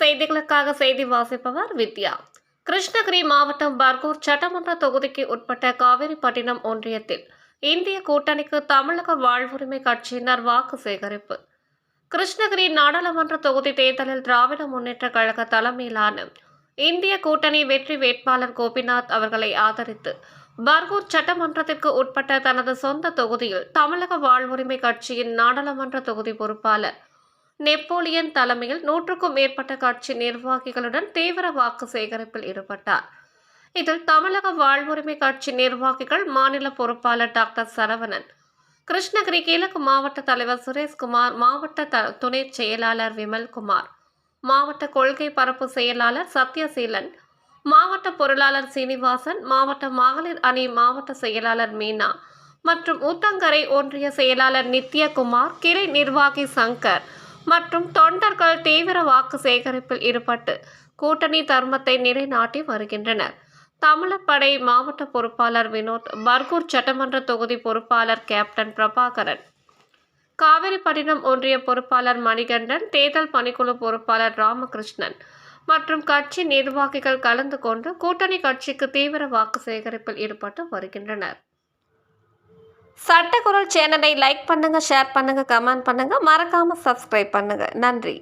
செய்திகளுக்காக செய்தி வாசிப்பவர் வித்யா. கிருஷ்ணகிரி மாவட்டம் பர்கூர் சட்டமன்ற தொகுதிக்கு உட்பட்ட காவேரிப்பட்டினம் ஒன்றியத்தில் இந்திய கூட்டணிக்கு தமிழக வாழ்வுரிமை கட்சியினர் வாக்கு சேகரிப்பு. கிருஷ்ணகிரி நாடாளுமன்ற தொகுதி தேர்தலில் திராவிட முன்னேற்ற கழக தலைமையிலான இந்திய கூட்டணி வெற்றி வேட்பாளர் கோபிநாத் அவர்களை ஆதரித்து பர்கூர் சட்டமன்றத்திற்கு உட்பட்ட தனது சொந்த தொகுதியில் தமிழக வாழ்வுரிமை கட்சியின் நாடாளுமன்ற தொகுதி பொறுப்பாளர் நெப்போலியன் தலைமையில் நூற்றுக்கும் மேற்பட்ட கட்சி நிர்வாகிகளுடன் தீவிர வாக்கு சேகரிப்பில் ஈடுபட்டார். இதில் தமிழக வாழ்வுரிமை கட்சி நிர்வாகிகள் மாநில பொறுப்பாளர் டாக்டர் சரவணன் கிருஷ்ணகிரி கிழக்கு மாவட்ட தலைவர் சுரேஷ்குமார் மாவட்ட த துணை செயலாளர் விமல்குமார் மாவட்ட கொள்கை பரப்பு செயலாளர் சத்யசீலன் மாவட்ட பொருளாளர் சீனிவாசன் மாவட்ட மகளிர் அணி மாவட்ட செயலாளர் மீனா மற்றும் ஊத்தங்கரை ஒன்றிய செயலாளர் நித்யகுமார் கிளை நிர்வாகி சங்கர் மற்றும் தொண்டர்கள் தீவிர வாக்கு சேகரிப்பில் ஈடுபட்டு கூட்டணி தர்மத்தை நிலைநாட்டி வருகின்றனர். தமிழப்படை மாவட்ட பொறுப்பாளர் வினோத் பர்கூர் சட்டமன்ற தொகுதி பொறுப்பாளர் கேப்டன் பிரபாகரன். காவிரிப்பட்டினம் ஒன்றிய பொறுப்பாளர் மணிகண்டன் தேர்தல் பணிக்குழு பொறுப்பாளர் ராமகிருஷ்ணன் மற்றும் கட்சி நிர்வாகிகள் கலந்து கொண்டு கூட்டணி கட்சிக்கு தீவிர வாக்கு சேகரிப்பில் ஈடுபட்டு வருகின்றனர். சட்டக்குரல் சேனலை லைக் பண்ணுங்கள் ஷேர் பண்ணுங்கள் கமெண்ட் பண்ணுங்கள் மறக்காமல் சப்ஸ்கிரைப் பண்ணுங்கள் நன்றி.